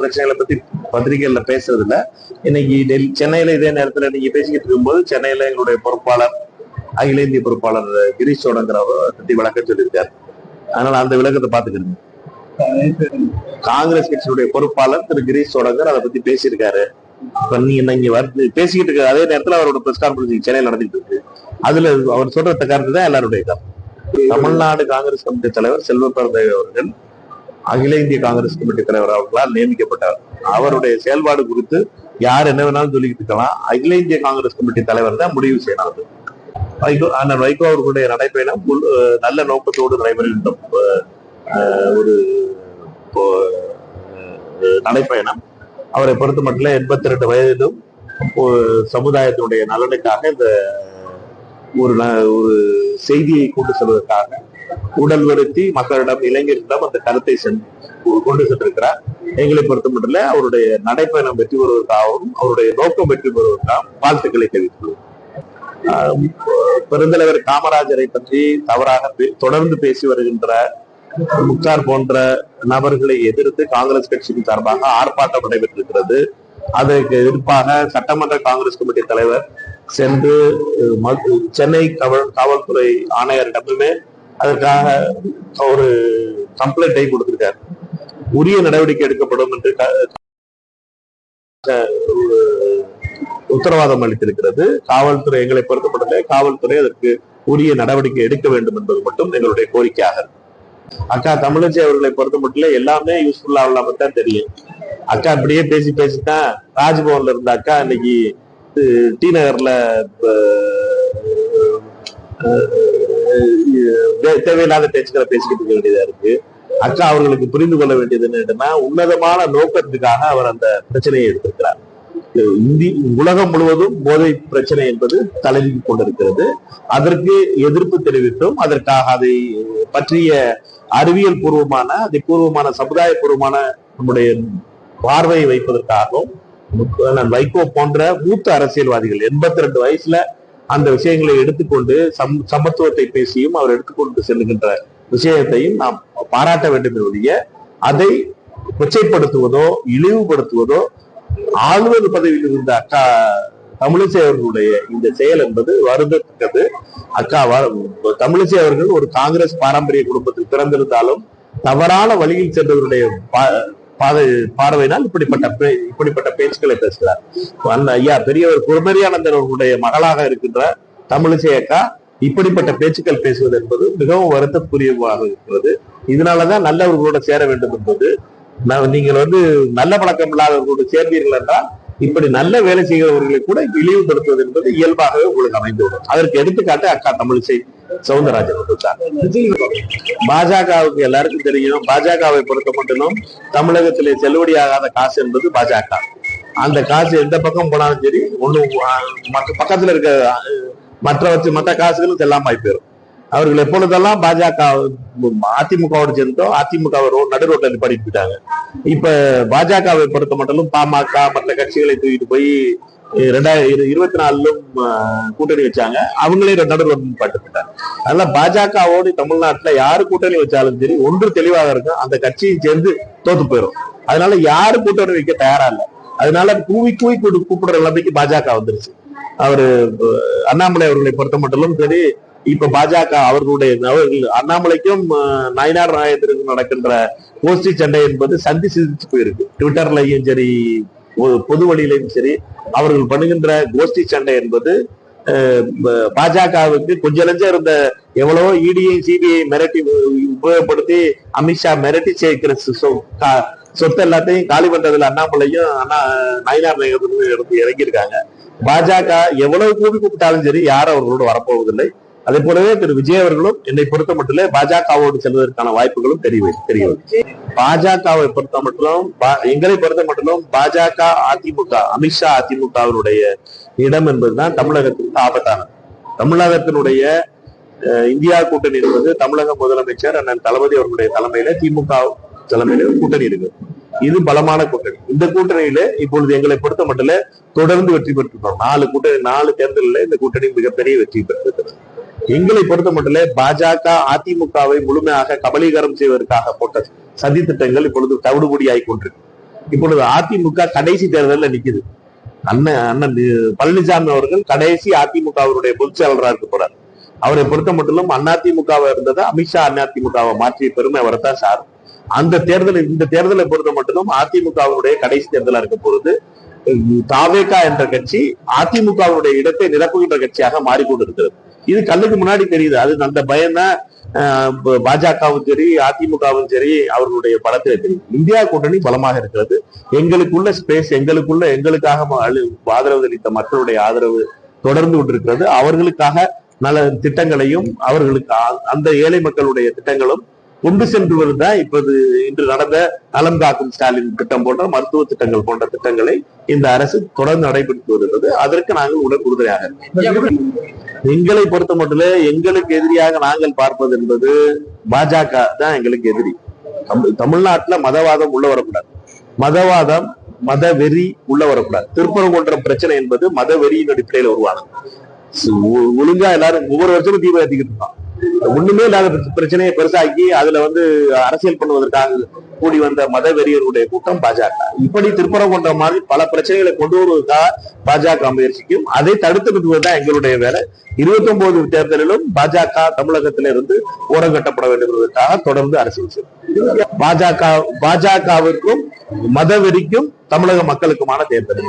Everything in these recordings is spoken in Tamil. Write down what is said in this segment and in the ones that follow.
பிரச்சனைகளை பத்தி பத்திரிகைகள்ல பேசுறது இல்ல இன்னைக்கு டெல்லி சென்னையில இதே நேரத்துல நீங்க பேசிக்கிட்டு இருக்கும்போது சென்னையில எங்களுடைய பொறுப்பாளர் அகில இந்திய பொறுப்பாளர் கிரீஷ் சோடங்கிறவர் பத்தி விளக்கம் சொல்லியிருக்காரு. அதனால அந்த விளக்கத்தை பாத்துக்கிறீங்க காங்கிரஸ் கட்சியுடைய பொறுப்பாளர் திரு கிரீஷ் சோடங்கர் அதை பத்தி பேசியிருக்காரு. இப்ப நீங்க இங்க வந்து பேசிக்கிட்டு இருக்க அதே நேரத்துல அவரோட பிரஸ் கான்பரன்ஸ் சென்னையில் நடந்துட்டு இருக்கு. அதுல அவர் சொல்ற கருத்து தான் எல்லாருடைய கருத்து தமிழ்நாடு காங்கிரஸ் கமிட்டி தலைவர் செல்வ பெருந்தேவ் அவர்கள் அகில இந்திய காங்கிரஸ் கமிட்டி தலைவர் அவர்களால் நியமிக்கப்பட்டார். அவருடைய செயல்பாடு குறித்து யார் என்ன வேணாலும் சொல்லிக்கிட்டு இருக்கலாம் அகில இந்திய காங்கிரஸ் கமிட்டி தலைவர் தான் முடிவு செய்யணும் வைகோ அண்ணன் வைகோ அவர்களுடைய நடைப்பயணம் நல்ல நோக்கத்தோடு நடைபெறுகின்ற ஒரு நடைப்பயணம். அவரை பொறுத்த மட்டும் எண்பத்தி ரெண்டு வயதிலும் சமுதாயத்தினுடைய நலனுக்காக இந்த ஒரு ந- ஒரு செய்தியை கொண்டு செல்வதற்காக உடல் வருத்தி மக்களிடம் இளைஞர்களிடம் அந்த கருத்தை கொண்டு சென்றிருக்கிறார். எங்களை பொறுத்த மட்டும் அவருடைய நடைப்பயணம் வெற்றி பெறுவதற்காகவும் அவருடைய நோக்கம் வெற்றி பெறுவதற்காகவும் வாழ்த்துக்களை தெரிவித்துள்ளோம். பெருந்தலைவர் காமராஜரை பற்றி தவறாக பே- தொடர்ந்து பேசி வருகின்ற முக்தார் போன்ற நபர்களை எதிர்த்து காங்கிரஸ் கட்சியின் சார்பாக ஆர்ப்பாட்டம் நடைபெற்றிருக்கிறது. அதற்கு எதிர்ப்பாக சட்டமன்ற காங்கிரஸ் கமிட்டி தலைவர் சென்று சென்னை காவல் காவல்துறை ஆணையரிடமுமே அதற்காக ஒரு கம்ப்ளைண்டை கொடுத்திருக்காரு. உரிய நடவடிக்கை எடுக்கப்படும் என்று உத்தரவாதம் அளித்திருக்கிறது. காவல்துறை எங்களை பொறுத்தப்பட்டதே காவல்துறை அதற்கு உரிய நடவடிக்கை எடுக்க வேண்டும் என்பது மட்டும் எங்களுடைய கோரிக்கையாக அக்கா தமிழச்சி அவர்களை பொறுத்த மட்டும் எல்லாமே யூஸ்ஃபுல்லா இல்லாம தான் தெரியும். அக்கா இப்படியே பேசி பேசித்தான் ராஜ்பவன்ல இருந்த அக்கா இன்னைக்கு டி நகர்ல தேவையில்லாத பேச்சுக்களை பேசிக்கிட்டு இருக்க வேண்டியதா இருக்கு. அக்கா அவர்களுக்கு புரிந்து கொள்ள வேண்டியது என்னன்னா உன்னதமான நோக்கத்துக்காக அவர் அந்த பிரச்சனையை எடுத்திருக்கிறார். இந்தி உலகம் முழுவதும் போதை பிரச்சனை என்பது தலைவி கொண்டிருக்கிறது. அதற்கு எதிர்ப்பு தெரிவித்தும் அதற்காக அதை பற்றிய அறிவியல் பூர்வமான அதை பூர்வமான சமுதாய பூர்வமான நம்முடைய பார்வையை வைப்பதற்காகவும் வைகோ போன்ற மூத்த அரசியல்வாதிகள் எண்பத்தி ரெண்டு வயசுல அந்த விஷயங்களை எடுத்துக்கொண்டு சம் சமத்துவத்தை பேசியும் அவர் எடுத்துக்கொண்டு செல்லுகின்ற விஷயத்தையும் நாம் பாராட்ட வேண்டும் ஒழிய அதை கொச்சைப்படுத்துவதோ இழிவுபடுத்துவதோ ஆளுநர் பதவியில் இருந்த அக்கா தமிழிசை அவர்களுடைய இந்த செயல் என்பது வருந்தத்தக்கது. அக்கா தமிழிசை அவர்கள் ஒரு காங்கிரஸ் பாரம்பரிய குடும்பத்தில் பிறந்திருந்தாலும் தவறான வழியில் சென்றவருடைய பாதை பார்வையினால் இப்படிப்பட்ட பே- இப்படிப்பட்ட பேச்சுக்களை பேசுகிறார். அந்த ஐயா பெரியவர் குருமரியானந்தர் அவர்களுடைய மகளாக இருக்கின்ற தமிழிசை அக்கா இப்படிப்பட்ட பேச்சுக்கள் பேசுவது என்பது மிகவும் வருத்தக்குரியவாக இருக்கிறது. இதனாலதான் நல்லவர்களோட சேர வேண்டும் என்பது. நான் நீங்கள் வந்து நல்ல பழக்கம் இல்லாதவர்களோடு சேர்ந்தீர்கள் என்றால் இப்படி நல்ல வேலை செய்கிறவர்களை கூட இழிவுபடுத்துவது என்பது இயல்பாகவே உங்களுக்கு அமைந்துவிடும். அதற்கு எடுத்துக்காட்டு அக்கா தமிழிசை சவுந்தரராஜன் கொடுத்தார் பாஜகவுக்கு எல்லாருக்கும் தெரியும். பாஜகவை பொறுத்த மட்டும் தமிழகத்திலே செல்லுபடியாகாத காசு என்பது பாஜக. அந்த காசு எந்த பக்கம் போனாலும் சரி ஒண்ணு மற்ற பக்கத்துல இருக்க அஹ், மற்ற காசுகளும் செல்லாம போயிடும். அவர்கள் எப்பொழுதெல்லாம் பாஜக அதிமுகவோட சேர்ந்தோ அதிமுக நடு ரோட்ல நிப்பாடிட்டு போயிட்டாங்க இப்ப பாஜகவை பொறுத்த மட்டும் பாமக மற்ற கட்சிகளை தூக்கிட்டு போய் ரெண்டாயிரத்தி ரெண்டாயிரம் இருபத்தி நாலுலும் கூட்டணி வச்சாங்க. அவங்களே ரெண்டாயிரம் ரோட்ல நிப்பாட்டு அதனால பாஜகவோடு தமிழ்நாட்டுல யாரு கூட்டணி வச்சாலும் சரி ஒன்று தெளிவாக இருக்கும். அந்த கட்சியும் சேர்ந்து தோத்து போயிடும் அதனால யாரு கூட்டணி வைக்க தயாரா இல்லை. அதனால கூவி கூவி கூப்பிடுற நிலைமைக்கு பாஜக வந்துருச்சு. அவரு அண்ணாமலை அவர்களை பொறுத்த மட்டும் சரி இப்ப பாஜக அவர்களுடைய அவர்கள் அண்ணாமலைக்கும் அஹ், நாயகத்திற்கும் நடக்கின்ற கோஷ்டி சண்டை என்பது சந்தி சிந்திச்சு போயிருக்கு. ட்விட்டர்லயும் சரி பொது வழியிலையும் சரி அவர்கள் பண்ணுகின்ற கோஷ்டி சண்டை என்பது பாஜகவுக்கு கொஞ்ச நெஞ்சம் இருந்த எவ்வளவோ இடிஐ சிபிஐ மிரட்டி உபயோகப்படுத்தி அமித்ஷா மிரட்டி சேர்க்கிற சொ- சொத்து எல்லாத்தையும் காலி பண்றதுல அண்ணாமலையும் அண்ணா நயினார் நாயகத்திலும் எடுத்து இறங்கியிருக்காங்க. பாஜக எவ்வளவு கூப்பி கூப்பிட்டாலும் சரி யாரும் அவர்களோடு வரப்போவதில்லை. அதே போலவே திரு விஜய் அவர்களும் என்னை பொறுத்த மட்டும் பாஜகவோடு செல்வதற்கான வாய்ப்புகளும் தெரிய தெரிகிறது பாஜகவை பொறுத்த மட்டும் பா- எங்களை பொறுத்த மட்டும் பாஜக அதிமுக அமித்ஷா அதிமுகவினுடைய இடம் என்பதுதான் தமிழகத்திற்கு ஆபத்தானது. தமிழகத்தினுடைய அஹ், இந்தியா கூட்டணி என்பது தமிழக முதலமைச்சர் அண்ணன் தளபதி அவர்களுடைய தலைமையில திமுக தலைமையில கூட்டணி இருக்கு இது பலமான கூட்டணி. இந்த கூட்டணியில இப்பொழுது எங்களை பொறுத்த மட்டும் தொடர்ந்து வெற்றி பெற்றிருக்கோம் நாலு கூட்டணி நாலு தேர்தலில் இந்த கூட்டணி மிகப்பெரிய வெற்றி பெற்றிருக்கிறது. எங்களை பொறுத்த மட்டும் பாஜக அதிமுகவை முழுமையாக கபலீகரம் செய்வதற்காக போட்ட சதி திட்டங்கள் இப்பொழுது தவிடுபடியாகி கொண்டிருக்கு. இப்பொழுது அதிமுக கடைசி தேர்தலில் நிக்குது. அண்ணன் அண்ணன் பழனிசாமி அவர்கள் கடைசி அதிமுகவினுடைய பொதுச் செயலராக இருக்க போறார். அவரை பொறுத்த மட்டும் அதிமுகவா இருந்தது அமித்ஷா அதிமுகவை மாற்றிய பெருமை அவரைத்தான் சார் அந்த தேர்தல் இந்த தேர்தலை பொறுத்த மட்டும் அதிமுகவினுடைய கடைசி தேர்தலா இருக்க போறது தாவேகா என்ற கட்சி அதிமுகவுடைய இடத்தை நிரப்புகின்ற கட்சியாக மாறிக்கொண்டிருக்கிறது. இது கண்ணுக்கு முன்னாடி தெரியுது. அது அந்த பயம்தான் பாஜகவும் சரி அதிமுகவும் சரி அவர்களுடைய பலத்தில் தெரியும் இந்தியா கூட்டணி பலமாக இருக்கிறது. எங்களுக்குள்ள ஸ்பேஸ் எங்களுக்குள்ள எங்களுக்காக ஆதரவு அளித்த மக்களுடைய ஆதரவு தொடர்ந்து கொண்டிருக்கிறது. அவர்களுக்காக நல திட்டங்களையும் அவர்களுக்கு அந்த ஏழை மக்களுடைய திட்டங்களும் கொண்டு சென்று வருதான் இப்போது இன்று நடந்த நலம் காக்கும் ஸ்டாலின் திட்டம் போன்ற மருத்துவ திட்டங்கள் போன்ற திட்டங்களை இந்த அரசு தொடர்ந்து நடைபெற்று வருகிறது. அதற்கு நாங்கள் உடன் உறுதுணையாக இருக்கிறோம். எங்களை பொறுத்த மட்டும் எங்களுக்கு எதிரியாக நாங்கள் பார்ப்பது என்பது பாஜக தான் எங்களுக்கு எதிரி. தமிழ்- தமிழ்நாட்டுல மதவாதம் உள்ள வரக்கூடாது. மதவாதம் மத வெறி உள்ள வரக்கூடாது. திருப்பரங்குன்றம் பிரச்சனை என்பது மத வெறியின் அடிப்படையில் உருவானது. ஒழுங்கா எல்லாரும் ஒவ்வொரு வருஷமும் தீபம் ஏத்திக்கிட்டு இருக்கான் ஒண்ணுமே இல்லாத பிரச்ச- பிரச்சனையை பெருசாக்கி அதுல வந்து அரசியல் பண்ணுவதற்காக கூடி வந்த மத வெறியருடைய கூட்டம் பாஜக. இப்படி திருப்பரங்குன்றம் மாதிரி பல பிரச்சனைகளை கொண்டு வருவதற்காக பாஜக முயற்சிக்கும். அதை தடுத்து நிறுத்துவதுதான் எங்களுடைய வேலை. இருபத்தி ஒன்பது தேர்தலிலும் பாஜக தமிழகத்திலிருந்து ஓரங்கட்டப்பட வேண்டும் என்பதற்காக தொடர்ந்து அரசியல் செய்யும் பாஜக பாஜகவிற்கும் மதவெறிக்கும் தமிழக மக்களுக்குமான தேர்தல்.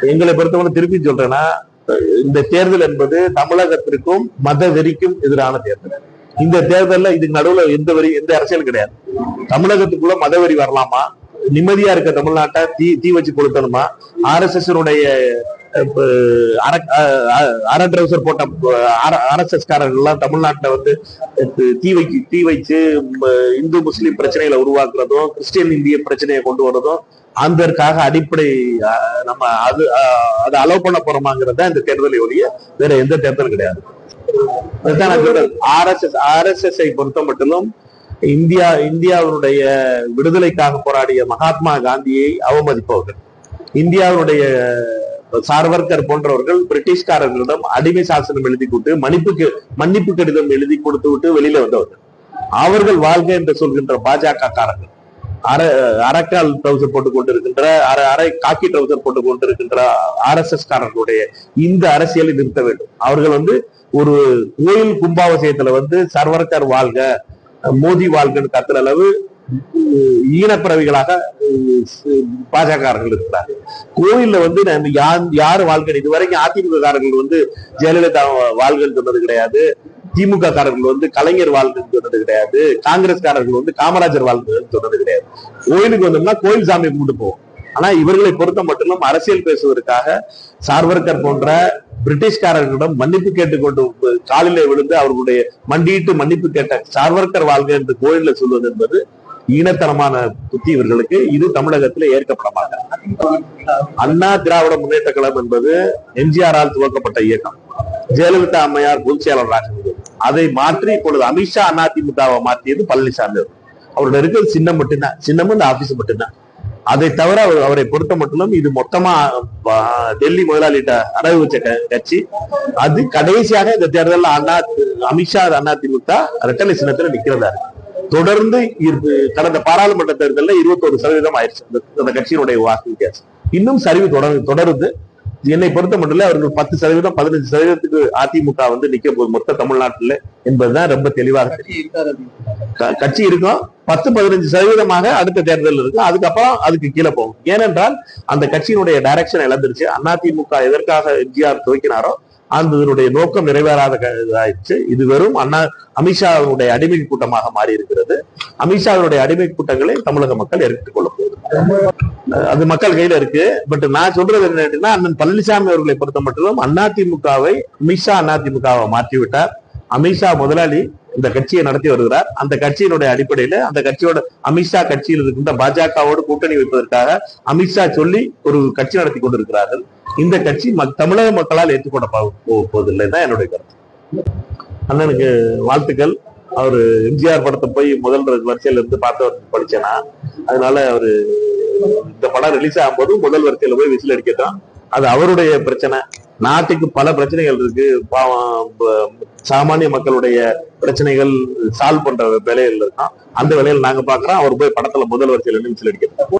எங்களை பொறுத்தவரை திருப்பி சொல்றேன்னா இந்த தேர்தல் என்பது தமிழகத்திற்கும் மத வெறிக்கும் எதிரான தேர்தல். இந்த தேர்தல்ல இதுக்கு நடுவுல எந்த வரி எந்த அரசியல் கிடையாது. தமிழகத்துக்குள்ள மத வெறி வரலாமா? நிம்மதியா இருக்க தமிழ்நாட்டை தீ தீ வச்சு கொளுத்தணுமா? ஆர் எஸ் எஸ் அர ட்ரௌசர் போட்ட ஆர் எஸ் காரர்கள் எல்லாம் தமிழ்நாட்டுல வந்து தீ வைக்க தீ வச்சு இந்து முஸ்லீம் பிரச்சனைகளை உருவாக்குறதும் கிறிஸ்டியன் இந்திய பிரச்சனையை கொண்டு வரதும் அதற்காக அடிப்படை நம்ம அது அதை அலோவ் பண்ண போறோமாங்கிறத இந்த தேர்தலை ஒழிய வேற எந்த தேர்தலும் கிடையாது. ஆர்எஸ்எஸ் ஆர்எஸ்எஸ் பொறுத்த மட்டும் இந்தியா இந்தியாவினுடைய விடுதலைக்காக போராடிய மகாத்மா காந்தியை அவமதிப்பவர்கள். இந்தியாவினுடைய சார்வர்கர் போன்றவர்கள் பிரிட்டிஷ்காரர்களிடம் அடிமை சாசனம் எழுதி கொடுத்து மன்னிப்புக்கு மன்னிப்பு கடிதம் எழுதி கொடுத்து விட்டு வெளியில வந்தவர்கள். அவர்கள் வாழ்க என்று சொல்கின்ற பாஜக காரர்கள் அரை அரைக்கால் ட்ரௌசர் போட்டுக் கொண்டிருக்கின்ற அரை அரை காக்கி ட்ரௌசர் போட்டுக் கொண்டிருக்கின்ற ஆர் எஸ் எஸ் காரர்களுடைய இந்த அரசியலை நிறுத்த வேண்டும். அவர்கள் வந்து ஒரு கோயில் கும்பாபிஷேகத்துல வந்து சர்வர்கர் வாழ்க மோதி வாழ்கன்னு கத்துற அளவு ஈனப்பிறவிகளாக பாஜகர்கள் இருக்கிறார்கள். கோயில்ல வந்து யார் யாரு வாழ்க்கை இது வரைக்கும் அதிமுக காரர்கள் வந்து ஜெயலலிதா வாழ்கன்னு சொன்னது கிடையாது. திமுக காரர்கள் வந்து கலைஞர் வாழ்கன்னு சொன்னது கிடையாது. காங்கிரஸ் காரர்கள் வந்து காமராஜர் வாழ்கன்னு சொன்னது கிடையாது. கோயிலுக்கு வந்தோம்னா கோயில் சாமி கும்பிட்டு போவோம். ஆனா இவர்களை பொறுத்த மட்டும் அரசியல் பேசுவதற்காக சார்வர்கர் போன்ற பிரிட்டிஷ்காரர்களிடம் மன்னிப்பு கேட்டுக்கொண்டு காலிலே விழுந்து அவர்களுடைய மண்டியிட்டு மன்னிப்பு கேட்ட சார்வர்கர் வாழ்க என்று கோயில சொல்வது என்பது ஈனத்தனமான புத்தி இவர்களுக்கு. இது தமிழகத்தில் ஏற்கப்பட மாட்டார் அண்ணா திராவிட முன்னேற்ற கழகம் என்பது எம்ஜிஆரால் துவக்கப்பட்ட இயக்கம். ஜெயலலிதா அம்மையார் பொதுச் செயலாளராக அதை மாற்றி இப்பொழுது அமித்ஷா அதிமுகவை மாற்றியது பழனிசாமி அவர்கள். அவருடைய இருக்கிறது சின்னம் மட்டும்தான். சின்னமும் இந்த ஆபீஸ் மட்டும்தான். அதை தவிர அவர் அவரை பொறுத்த மட்டும் இது மொத்தமா டெல்லி முதலாளிட்ட அடகு வச்ச கட்சி. அது கடைசியாக இந்த தேர்தலில் அண்ணா அமித்ஷா அதிமுக ரெட்டலை சின்னத்துல நிக்கிறதா இருக்கு. தொடர்ந்து கடந்த பாராளுமன்ற தேர்தலில் இருபத்தோரு சதவீதம் ஆயிடுச்சு. அந்த- அந்த கட்சியினுடைய வாக்கு வித்தியாசம். இன்னும் சரிவு தொடர் தொடருது. என்னை பொறுத்த மட்டும் அவர்கள் பத்து சதவீதம் பதினஞ்சு சதவீதத்துக்கு அதிமுக வந்து நிக்க போகுது மொத்த தமிழ்நாட்டுல என்பதுதான் ரொம்ப தெளிவாக கட்சி இருக்கும் பத்து பதினஞ்சு சதவீதமாக அடுத்த தேர்தல் இருக்கும் அதுக்கப்புறம் அதுக்கு கீழே போகும். ஏனென்றால் அந்த கட்சியினுடைய டைரக்ஷன் இழந்துருச்சு. அதிமுக எதற்காக எம்ஜிஆர் துவக்கினாரோ அந்த இதனுடைய நோக்கம் நிறைவேறாத இதாயிடுச்சு இது வெறும் அண்ணா அமித்ஷாவினுடைய அடிமை கூட்டமாக மாறி இருக்கிறது அமித்ஷாவினுடைய அடிமை கூட்டங்களை தமிழக மக்கள் ஏற்றுக் கொள்ள போகுது. அது மக்கள் கையில இருக்கு. பட் நான் சொல்றது என்ன அண்ணன் பழனிசாமி அவர்களை பொறுத்த மட்டும் அதிமுகவை அமித்ஷா அதிமுகவை மாற்றி விட்டார் அமித்ஷா முதலாளி இந்த கட்சியை நடத்தி வருகிறார். அந்த கட்சியினுடைய அடிப்படையில அந்த கட்சியோட அமித்ஷா கட்சியில் இருக்கின்ற பாஜகவோடு கூட்டணி வைப்பதற்காக அமித்ஷா சொல்லி ஒரு கட்சி நடத்தி கொண்டிருக்கிறார்கள். இந்த கட்சி தமிழக மக்களால் ஏற்றுக்கொள்ள போவதில்லை. தான் என்னுடைய கருத்து. அண்ணனுக்கு வாழ்த்துக்கள். அவரு எம்ஜிஆர் படத்தை போய் முதல் வரிசையில இருந்து பார்த்து படிச்சேனா. அதனால அவரு இந்த படம் ரிலீஸ் ஆகும்போது முதல் வரிசையில போய் விசில் அடிக்கட்டும் அது அவருடைய பிரச்சனை. நாட்டுக்கு பல பிரச்சனைகள் இருக்கு. பாவம் சாமானிய மக்களுடைய பிரச்சனைகள் சால்வ் பண்ற வேலைகள் இருக்கான். அந்த வேலையில நாங்க பாக்குறோம். அவர் போய் படத்துல முதல் வரிசையில நிமிஷம் அடிக்கிறோம்